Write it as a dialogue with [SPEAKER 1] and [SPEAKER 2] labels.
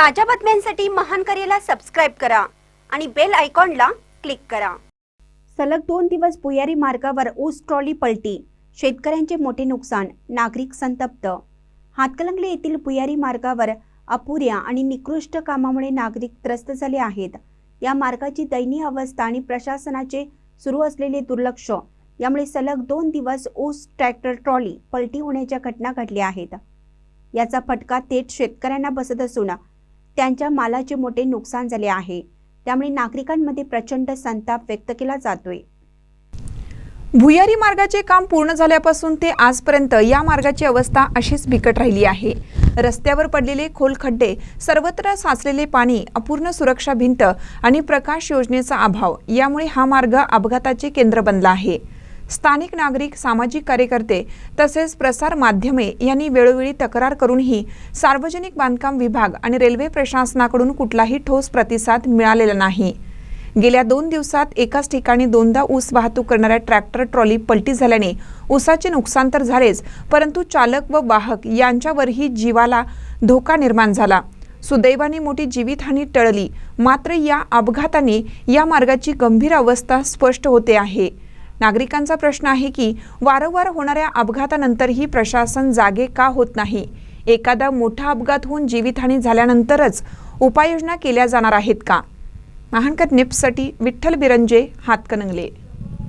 [SPEAKER 1] ताज्या बातम्यांसाठी महान करेला सबस्क्राईब करा आणि बेल आयकॉनला क्लिक करा. सलग दोन दिवस भुयारी मार्गावर ऊस ट्रॉली पलटी. शेतकऱ्यांचे मोठे नुकसान नागरिक संतप्त. हातकलंगले येथील भुयारी मार्गावर अपुऱ्या आणि निकृष्ट कामामुळे नागरिक त्रस्त झाले आहेत. या मार्गाची दयनीय अवस्था आणि प्रशासनाचे सुरू असलेले दुर्लक्ष यामुळे सलग दोन दिवस ऊस ट्रॅक्टर ट्रॉली पलटी होण्याच्या घटना घडल्या आहेत. याचा फटका थेट शेतकऱ्यांना बसत असून त्यांच्या मालाचे मोठे नुकसान झाले आहे. त्यामुळे नागरिकांमध्ये प्रचंड संताप व्यक्त केला जातोय.
[SPEAKER 2] भुयारी मार्गाचे काम पूर्ण झाल्यापासून ते आजपर्यंत या मार्गाची अवस्था अशीच बिकट राहिली आहे. रस्त्यावर पडलेले खोल खड्डे सर्वत्र साचलेले पाणी अपूर्ण सुरक्षा भिंत आणि प्रकाश योजनेचा अभाव यामुळे हा मार्ग अपघाताचे केंद्र बनला आहे. स्थानिक नागरिक सामाजिक कार्यकर्ते तसेच प्रसार माध्यमे यांनी वेळोवेळी तक्रार करूनही सार्वजनिक बांधकाम विभाग आणि रेल्वे प्रशासनाकडून कुठलाही ठोस प्रतिसाद मिळालेला नाही. गेल्या दोन दिवसात एकाच ठिकाणी दोनदा ऊस वाहतूक करणाऱ्या ट्रॅक्टर ट्रॉली पलटी झाल्याने ऊसाचे नुकसान तर झालेच परंतु चालक व वाहक यांच्यावरही जीवाला धोका निर्माण झाला. सुदैवाने मोठी जीवितहानी टळली. मात्र या अपघाताने या मार्गाची गंभीर अवस्था स्पष्ट होते आहे. नागरिकांचा प्रश्न आहे की वारंवार होणाऱ्या अपघातानंतरही प्रशासन जागे का होत नाही? एखादा मोठा अपघात होऊन जीवितहानी झाल्यानंतरच उपाययोजना केल्या जाणार आहेत का? महानकर निप्ससाठी विठ्ठल बिरंजे हातकणंगले.